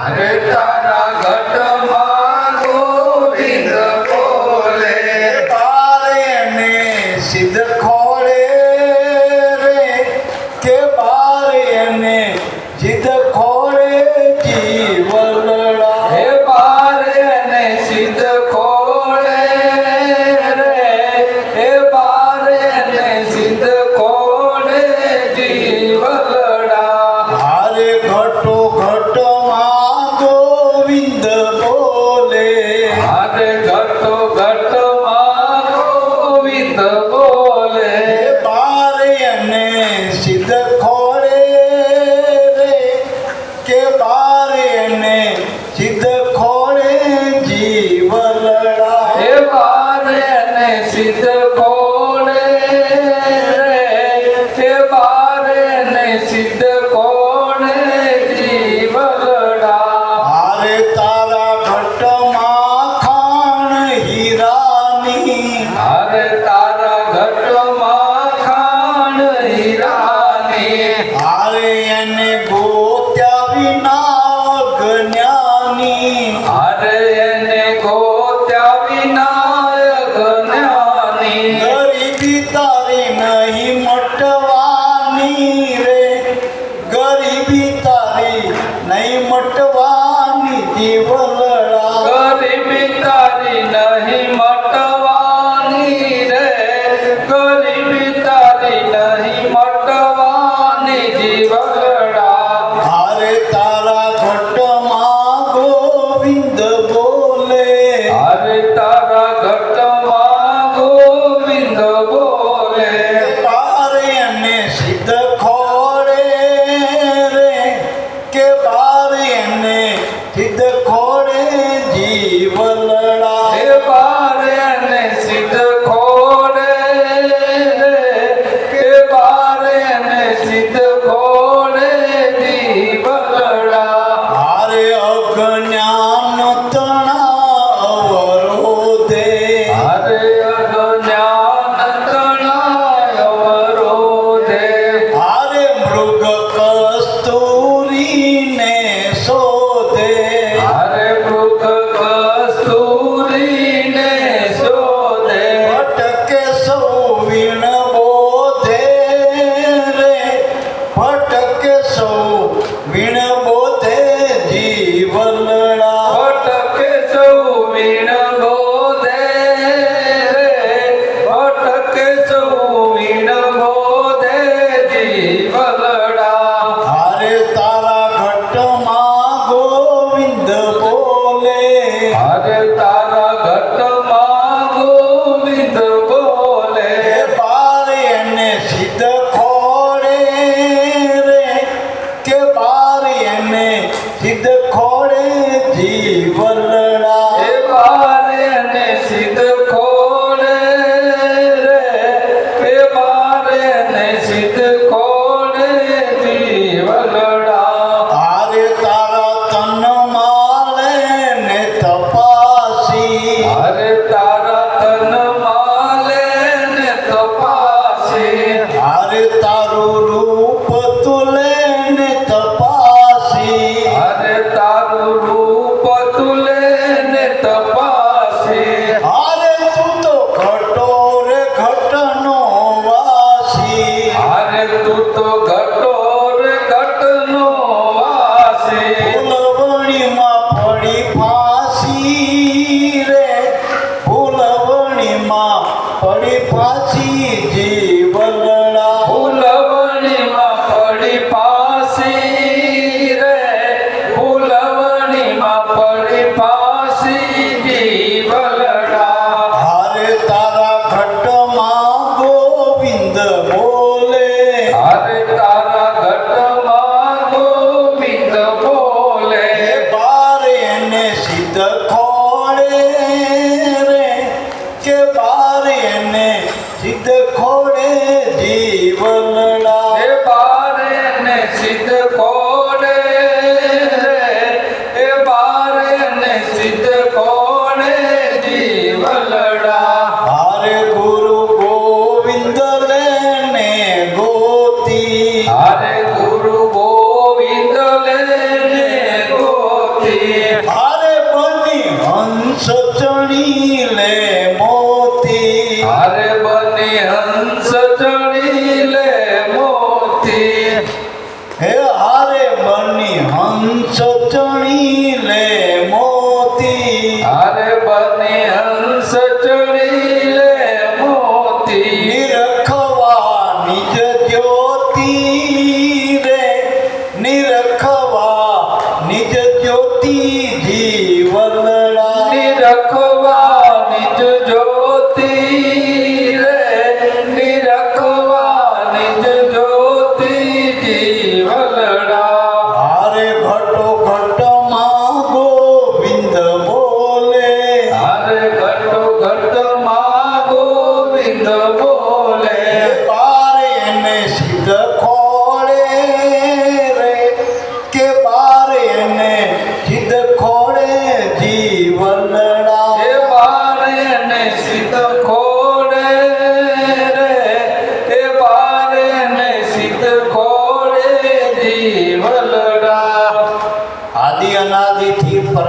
I Aretha. Lord. કે બારે એને સિદ્ધ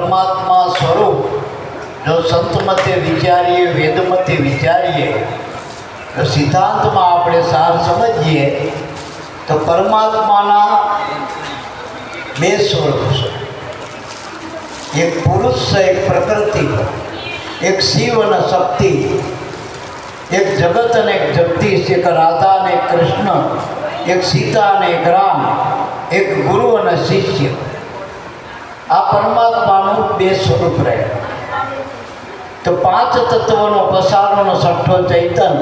પરમાત્મા સ્વરૂપ, જો સંતમતે વિચારીએ, વેદમતે વિચારીએ તો સિદ્ધાંતમાં આપણે સાર સમજીએ, તો પરમાત્માના બે સ્વરૂપ છે. એક પુરુષ છે, એક પ્રકૃતિ, એક શિવ અને શક્તિ, એક જગત અને એક જગદીશ, એક રાધા અને કૃષ્ણ, એક સીતા અને એક રામ, એક ગુરુ અને શિષ્ય. આ પરમાત્માનું બે સ્વરૂપ રહે. તો પાંચ તત્વનો પસારોનો છઠ્ઠો ચૈતન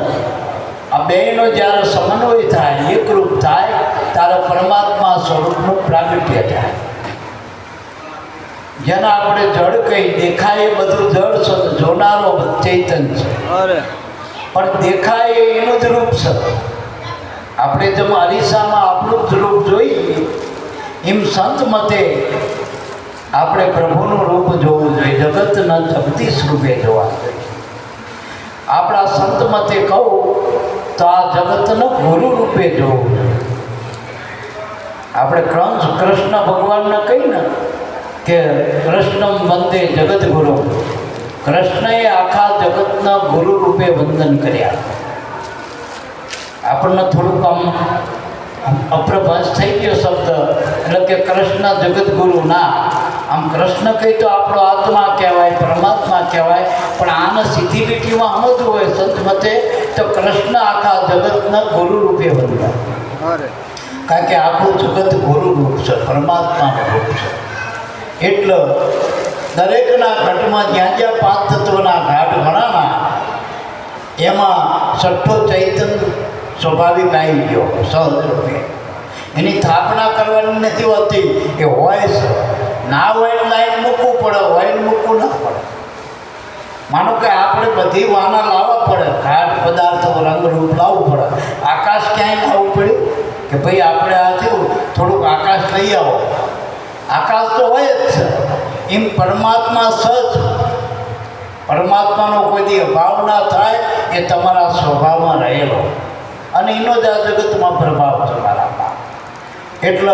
આ બેનો જ્યારે સમન્વય થાય એકરૂપ થાય ત્યારે પરમાત્મા સ્વરૂપનું પ્રાગટ્ય થાય. જેને આપણે જળ કહી દેખાય એ બધું જળ છે જોનારો ચૈતન છે. પણ દેખાય એનું જ રૂપ છે. આપણે જેમ અરીસામાં આપણું જ રૂપ જોઈએ એમ સંત મતે આપણે પ્રભુનું રૂપ જોવું જોઈએ. જગતના જગદીશ રૂપે જોવા જોઈએ. આપણા સંત મતે કહું, તો આ જગતનો ગુરુ રૂપે જોવું જોઈએ. આપણે કંસ કૃષ્ણ ભગવાનને કહીને કે કૃષ્ણ વંદે જગતગુરુ કૃષ્ણએ આખા જગતના ગુરુ રૂપે વંદન કર્યા. આપણને થોડુંક આમ અપ્રભંશ થઈ ગયો શબ્દ. એટલે કે કૃષ્ણ જગતગુરુ ના. આમ કૃષ્ણ કહી તો આપણો આત્મા કહેવાય પરમાત્મા કહેવાય પણ આને સીધી લીટીમાં સમજવું હોય સંત મતે તો કૃષ્ણ આખા જગતના ગુરુ રૂપે વંદાય કારણ કે આખું જગત ગુરુ રૂપ છે પરમાત્માનું રૂપ છે. એટલે દરેકના ઘટમાં જ્યાં જ્યાં પાંચ તત્વના ઘાટ ગણાના એમાં છઠ્ઠો ચૈતન સ્વાભાવિક આવી ગયો સહજ રૂપે. એની સ્થાપના કરવાની નથી હોતી એ હોય છે. ના હોય લાઈન મૂકવું પડે, હોય મૂકવું ન પડે. માનો કે આપણે બધી વાના લાવવા પડે, ઘાટ પદાર્થો રંગરૂપ લાવવું પડે. આકાશ ક્યાંય લાવવું પડ્યું કે ભાઈ આપણે આ થયું, થોડુંક આકાશ લઈ આવો. આકાશ તો હોય જ છે. એમ પરમાત્મા સજ. પરમાત્માનો કોઈ દી અભાવ ના થાય, એ તમારા સ્વભાવમાં રહેલો. અને એનો જ આ જગતમાં પ્રભાવ છે મારામાં એટલે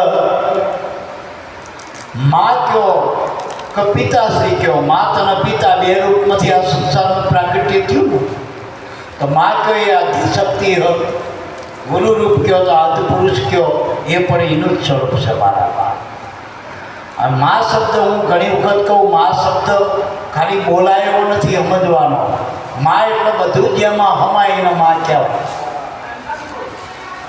મા કયો કે પિતાશ્રી કયો મા અને પિતા બે રૂપમાંથી આ સંસારનું પ્રાગટ્ય થયું ને, તો મા કયો એ આદિશક્તિ ગુરુ રૂપ કયો તો આદિ પુરુષ કયો, એ પણ એનું જ સ્વરૂપ છે મારામાં અને મા શબ્દ હું ઘણી વખત કહું, મા શબ્દ ખાલી બોલાયો નથી, સમજવાનો. મા એટલે બધું જ એમાં હમાય એને મા કહેવાય.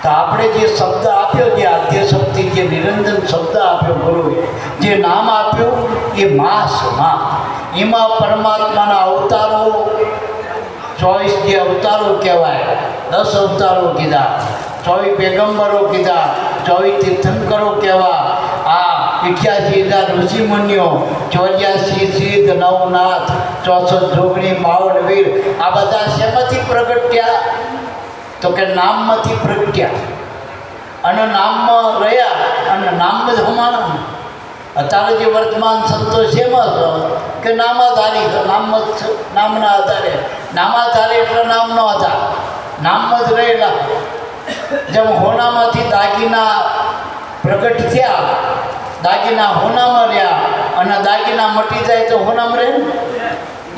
તો આપણે જે શબ્દ આપ્યો, જે આદ્ય શક્તિ, જે નિરંજન શબ્દ આપ્યો ગુરુએ, જે નામ આપ્યું, એ માસ, મા. એમાં પરમાત્માના અવતારો, ચોવીસ જે અવતારો કહેવાય, દસ અવતારો કીધા, ચોવીસ પેગંબરો કીધા, ચોવીસ તીર્થંકરો કહેવા, આ અઠ્યાસી હજાર ઋષિમુનિઓ, ચોર્યાસી સિદ્ધ, નવનાથ, ચોસઠ જોગણી માવડવીર વીર, આ બધા શેમાંથી પ્રગટ્યા તો કે નામમાંથી પ્રગટ્યા. અને નામમાં રહ્યા અને નામ જ હમાણા અત્યારે જે વર્તમાન સંતો શેમાં છે કે નામાધારી નામ નામના આધારે. નામાધારી એટલે નામનો આધાર નામમાં જ રહેલા. જેમ હોનામાંથી દાગીના પ્રગટ થયા, દાગીના હોનામાં રહ્યા અને દાગીના મટી જાય તો હોનામાં નામ રહે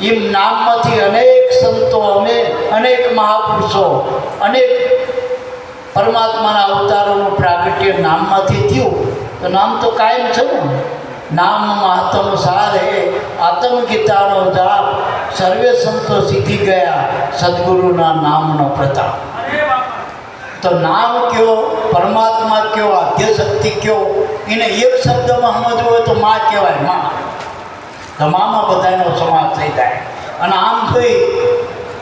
એમ નામમાંથી અનેક સંતો અને અનેક મહાપુરુષો, અનેક પરમાત્માના અવતારોનું પ્રાગટ્ય નામમાંથી થયું. તો નામ તો કાયમ છે ને. નામ મહત્વ સાર. હે આત્મગીતાનો જાપ. સર્વે સંતો સીધી ગયા સદગુરુના નામનો પ્રતાપ. તો નામ કયો, પરમાત્મા કયો, આદ્યશક્તિ કયો? એને એક શબ્દમાં સમજવું હોય તો માં કહેવાય, માં. તો મામાં બધાનો સમાસ થઈ જાય. અને આમ જોઈ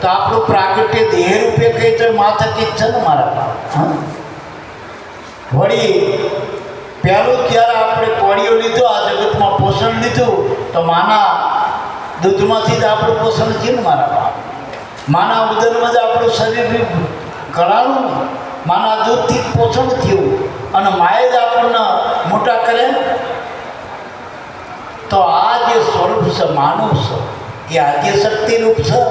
તો આપણું પ્રાકૃત્ય દેહ રૂપે કહી તો માથકી છે ને મારા વળી, પહેલું જ્યારે આપણે કોળીઓ લીધો, આ જગતમાં પોષણ લીધું, તો માના દૂધમાંથી જ આપણું પોષણ થયું ને મારા બાપ માના ઉદરમાં જ આપણું શરીર કરાયું ને માના દૂધથી પોષણ થયું અને માએ જ આપણને મોટા કર્યા? તો આ જે સ્વરૂપ છે, માનવ છે એ આદ્ય શક્તિરૂપ છે,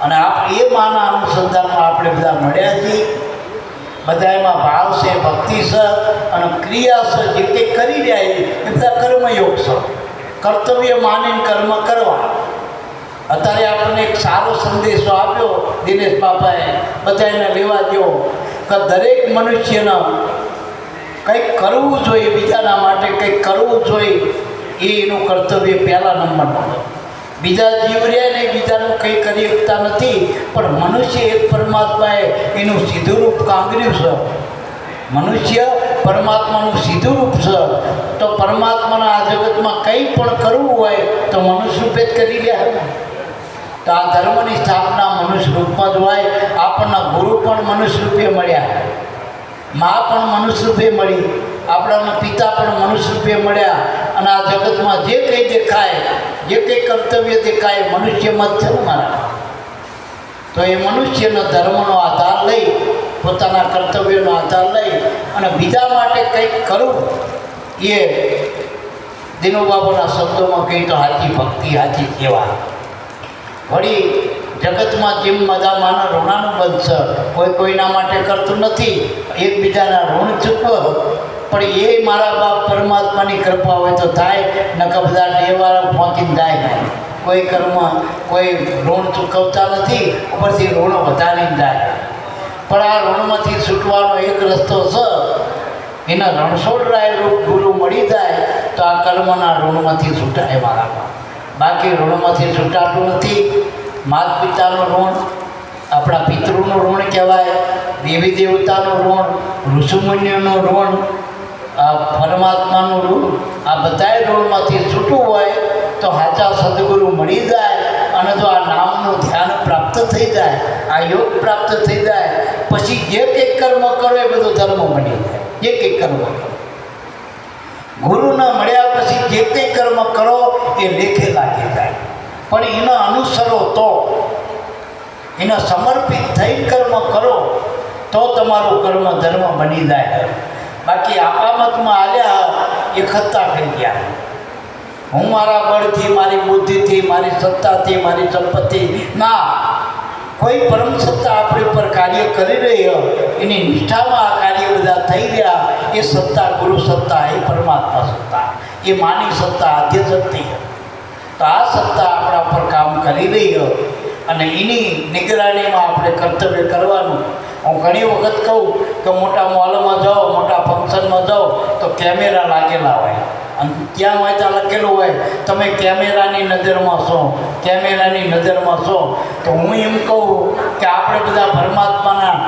અને આપ એ માના અનુસંધાનમાં આપણે બધા મળ્યા છીએ. બધા એમાં ભાવ છે, ભક્તિ છે, અને ક્રિયા છે, જે કંઈ કરી રહ્યા એ બધા કર્મયોગ છે. કર્તવ્ય માનીને કર્મ કરવા. અત્યારે આપણને એક સારો સંદેશો આપ્યો, દિનેશ બાપાએ બધા એને લેવા દો કે દરેક મનુષ્યના કંઈક કરવું જોઈએ, બીજાના માટે કંઈક કરવું જોઈએ એનું કર્તવ્ય પહેલા નંબરનું છે બીજા જીવ રહ્યા ને બીજાનું કંઈ કરી શકતા નથી, પણ મનુષ્ય એક પરમાત્માએ એનું સીધું રૂપ કાંગર્યું છે. મનુષ્ય પરમાત્માનું સીધું રૂપ છે. તો પરમાત્માના આ જગતમાં કંઈ પણ કરવું હોય, તો મનુષ્ય રૂપે જ કરી ગયા તો આ ધર્મની સ્થાપના મનુષ્ય રૂપમાં જ હોય, આપણના ગુરુ પણ મનુષ્ય રૂપે મળ્યા. મા પણ મનુષ્ય રૂપે મળી, આપણાના પિતા પણ મનુષ્ય રૂપે મળ્યા અને આ જગતમાં જે કંઈ દેખાય, જે કંઈ કર્તવ્ય દેખાય મનુષ્યમાં જ છે મારા. તો એ મનુષ્યનો ધર્મનો આધાર લઈ, પોતાના કર્તવ્યનો આધાર લઈ અને બીજા માટે કંઈક કરવું એ દિનોબાબુના શબ્દોમાં કહી તો સાચી ભક્તિ સાચી સેવા વળી જગતમાં જેમ મજામાંના ઋણાનું ઋણાનું છે, કોઈ કોઈના માટે કરતું નથી, એકબીજાના ઋણ ચૂકવો પણ એ મારા બાપ પરમાત્માની કૃપા હોય તો થાય, નકર બધા ડેવાળા જાય કોઈ કર્મ કોઈ ઋણ ચૂકવતા નથી, ઉપરથી ઋણ વધારીને જાય. પણ આ ઋણમાંથી છૂટવાનો એક રસ્તો છે. એના રણછોડરાય રૂપ ગુરુ મળી જાય, તો આ કર્મના ઋણમાંથી છૂટાય મારા બાકી ઋણમાંથી છૂટાતું નથી. માત પિતાનું ઋણ, આપણા પિતૃનું ઋણ કહેવાય, દેવી દેવતાનું ઋણ, ઋષિમુનિઓનું ઋણ આ પરમાત્માનું રૂપ આ બધાય રોડમાંથી છૂટું હોય તો સાચા સદગુરુ મળી જાય અને જો આ નામનું ધ્યાન પ્રાપ્ત થઈ જાય, આ યોગ પ્રાપ્ત થઈ જાય, પછી જે કંઈક કર્મ કરો, એ બધો ધર્મ મળી જાય. જે કંઈક કર્મ કરો. ગુરુના મળ્યા પછી જે કંઈ કર્મ કરો, એ લેખે લાગી જાય. પણ એના અનુસરો તો, એને સમર્પિત થઈ કર્મ કરો, તો તમારું કર્મ ધર્મ બની જાય. બાકી આપામતમાં આલ્યા એ ખત્તા થઈ ગયા. હું મારા બળથી, મારી બુદ્ધિથી, મારી સત્તાથી, મારી સંપત્તિ ના કોઈ પરમ સત્તા આપણી ઉપર કાર્ય કરી રહી એની નિષ્ઠામાં આ કાર્ય બધા થઈ રહ્યા, એ સત્તા ગુરુ સત્તા, એ પરમાત્મા સત્તા, એ માની સત્તા, આદ્ય શક્તિ. તો આ સત્તા આપણા ઉપર કામ કરી રહી અને એની નિગરાણીમાં આપણે કર્તવ્ય કરવાનું હું ઘણી વખત કહું કે મોટા મોલમાં જાઓ, મોટા ફંક્શનમાં જાઓ, તો કેમેરા લાગેલા હોય. અને ત્યાં વાંચા લખેલું હોય, તમે કેમેરાની નજરમાં છો, કેમેરાની નજરમાં છો. તો હું એમ કહું કે આપણે બધા પરમાત્માના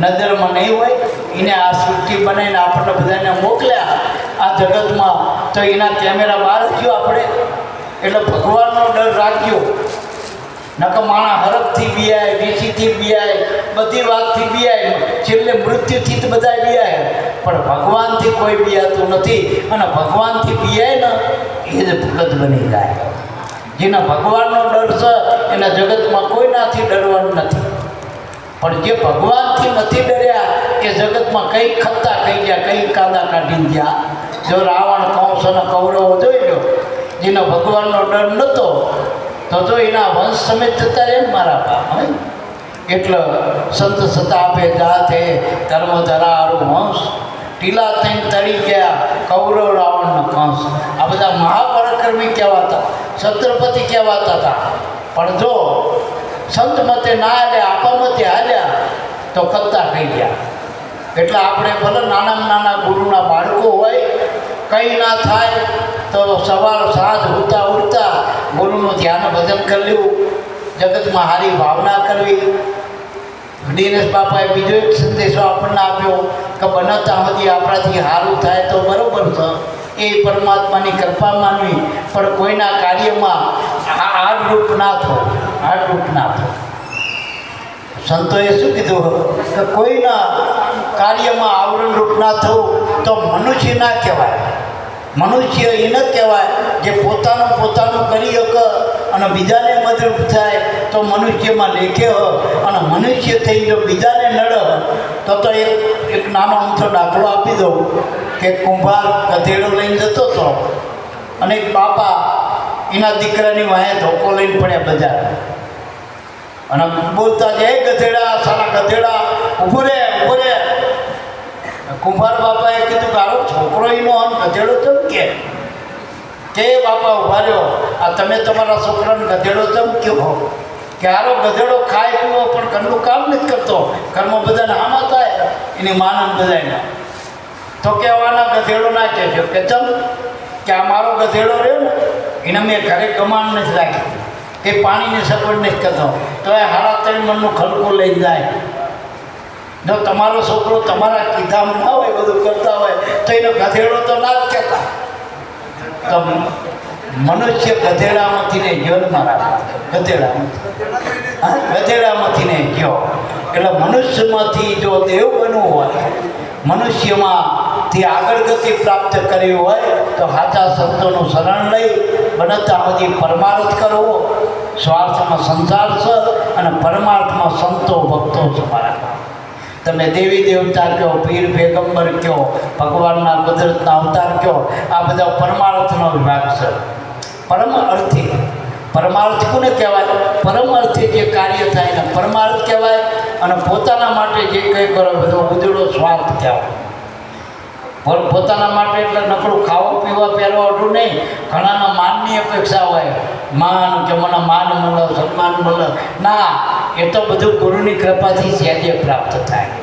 નજરમાં નહીં હોય, એને આ સૃષ્ટિ બનાવીને આપણને બધાને મોકલ્યા. આ જગતમાં તો એના કેમેરા બહાર ગયો આપણે. એટલે ભગવાનનો ડર રાખજો નકર માણા હરખથી બિયાય વીસીથી બિયાય બધી વાતથી બિયાય છેલ્લે મૃત્યુથી જ બધા બિયાય પણ ભગવાનથી કોઈ બિયાતું નથી અને ભગવાનથી બિયાય ને, એ જ ભગત બની જાય. જેના ભગવાનનો ડર છે, એના જગતમાં કોઈનાથી ડરવાનું નથી. પણ જે ભગવાનથી નથી ડર્યા કે જગતમાં કંઈક ખત્તા ખાઈ ગયા કંઈક કાંદા કાઢી ગયા. જો રાવણ કંસ અને કૌરવો જોઈ લો, જેનો ભગવાનનો ડર નહોતો તો તો એના વંશ સમેત જતા રહે ને મારા બાપ, હે એટલે સંત સતાપે જાતે ધર્મ ધરારું વંશ, ટીલા થઈને તળી ગયા કૌરવ રાવણનો કંસ આ બધા મહાપરાક્રમી કહેવાતા, છત્રપતિ કહેવાતા હતા. પણ જો સંત મતે ના હાલ્યા, આપા મતે હાલ્યા, તો કત્તા થઈ ગયા. એટલે આપણે ભલે નાનામાં નાના ગુરુના બાળકો હોય, કંઈ ના થાય, તો સવાર સાંજ ઉઠતા ઉઠતા ગુરુનું ધ્યાન ભજન કરી લેવું. જગતમાં હારી ભાવના કરવી. ડીએનએસ બાપાએ બીજો એક સંદેશો આપણને આપ્યો કે બનતા સુધી આપણાથી સારું થાય તો બરોબર છે એ પરમાત્માની કૃપા માનવી. પણ કોઈના કાર્યમાં આડરૂપ ના થો. આડરૂપ ના થો. સંતોએ શું કીધું? કે કોઈના કાર્યમાં આવરણરૂપ ના થવું તો મનુષ્ય ના કહેવાય. મનુષ્ય એ ન કહેવાય જે પોતાનું પોતાનું કરી શકે અને બીજાને મદરૂપ થાય તો મનુષ્યમાં લેખે હ અને મનુષ્ય થઈ જો બીજાને નડ તો તો એક એક નાનો અમથો દાખલો આપી દઉં કે કુંભાર ગધેડો લઈને જતો હતો અને એક બાપા એના દીકરાની વાહે ધોકો લઈને પડ્યા બજાર અને બોલતા જાય ગધેડા સારા ગધેડા ઊભો રે ઊભો રે. કુંભાર બાપાએ કીધું કે છોકરો એનો આમ ગધેડો ચમ કે? કે બાપા ઊભા રહ્યો, આ તમે તમારા છોકરાને ગધેડો ચમ કહો કે આરો ગધેડો ખાય, પીવો, પણ ઘરનું કામ નથી કરતો. ઘરમાં બધાને આમાં થાય, એની માનંદ બધાને તો કહેવાના ગધેડો ના કહેજો કે ચમ? કે આ મારો ગધેડો રહ્યો ને, એને મેં ઘરે કમાણ નથી રાખ્યું કે પાણીની સગવડ નથી કરતો. તો એ હાડા ત્રણ મનનું ખલકું લઈ જાય. જો તમારો છોકરો તમારા કીધામાં ના હોય બધું કરતા હોય, તો એનો ગધેડો તો ના જ કહેતા. તો મનુષ્ય ગધેડામાંથી ને જન્મ રાખે ગધેડામાંથી. ગધેડામાંથી ને ગયો એટલે મનુષ્યમાંથી જો દેવ બનવું હોય મનુષ્યમાંથી આગળ ગતિ પ્રાપ્ત કરવી હોય, તો સાચા સંતોનું શરણ લઈ, બનતા સુધી પરમાર્થ કરવો. સ્વાર્થમાં સંસાર છે અને પરમાર્થમાં સંતો, ભક્તો છે મારા. તમે દેવી દેવતા કહો, પીર પેગંબર કહો, ભગવાનના કુદરતના અવતાર કહો, આ બધા પરમાર્થનો વિભાગ છે. પરમ અર્થી, પરમાર્થ કોને કહેવાય? પરમ અર્થે જે કાર્ય થાય એને પરમાર્થ કહેવાય અને પોતાના માટે જે કંઈ કરો બધો ઉજળો સ્વાર્થ કહેવાય. પોતાના માટે એટલે નકરું ખાવા પીવા પહેરવા અડું નહીં, ઘણાના માનની અપેક્ષા હોય. માન કે મને માન મળે, સન્માન મળે. ના, એ તો બધું ગુરુની કૃપાથી સહેજે પ્રાપ્ત થાય.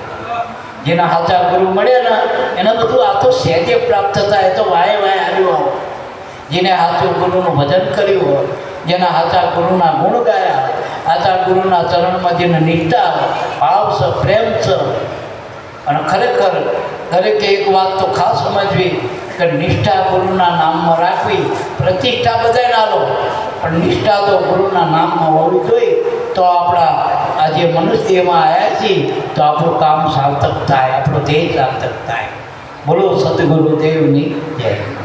જેના સાચા ગુરુ મળે ને, એને બધું આ તો સહેજે પ્રાપ્ત થાય તો વાય વાય આવ્યું આવો જેને સાચું ગુરુનું ભજન કર્યું હોય, જેના સાચા ગુરુના ગુણ ગાયા સાચા ગુરુના ચરણમાં જેને નિષ્ઠા ભાવ છે, પ્રેમ છે. અને ખરેખર, દરેકે એક વાત તો ખાસ સમજવી કે નિષ્ઠા ગુરુના નામમાં રાખવી. પ્રતિષ્ઠા બધાય ના લો પણ નિષ્ઠા તો ગુરુના નામમાં હોવી જોઈએ. તો આપણા આજે મનુષ્યમાં આવ્યા છીએ, તો આપણું કામ સાર્થક થાય, આપણો ધ્યેય સાર્થક થાય. બોલો સદગુરુદેવની જય.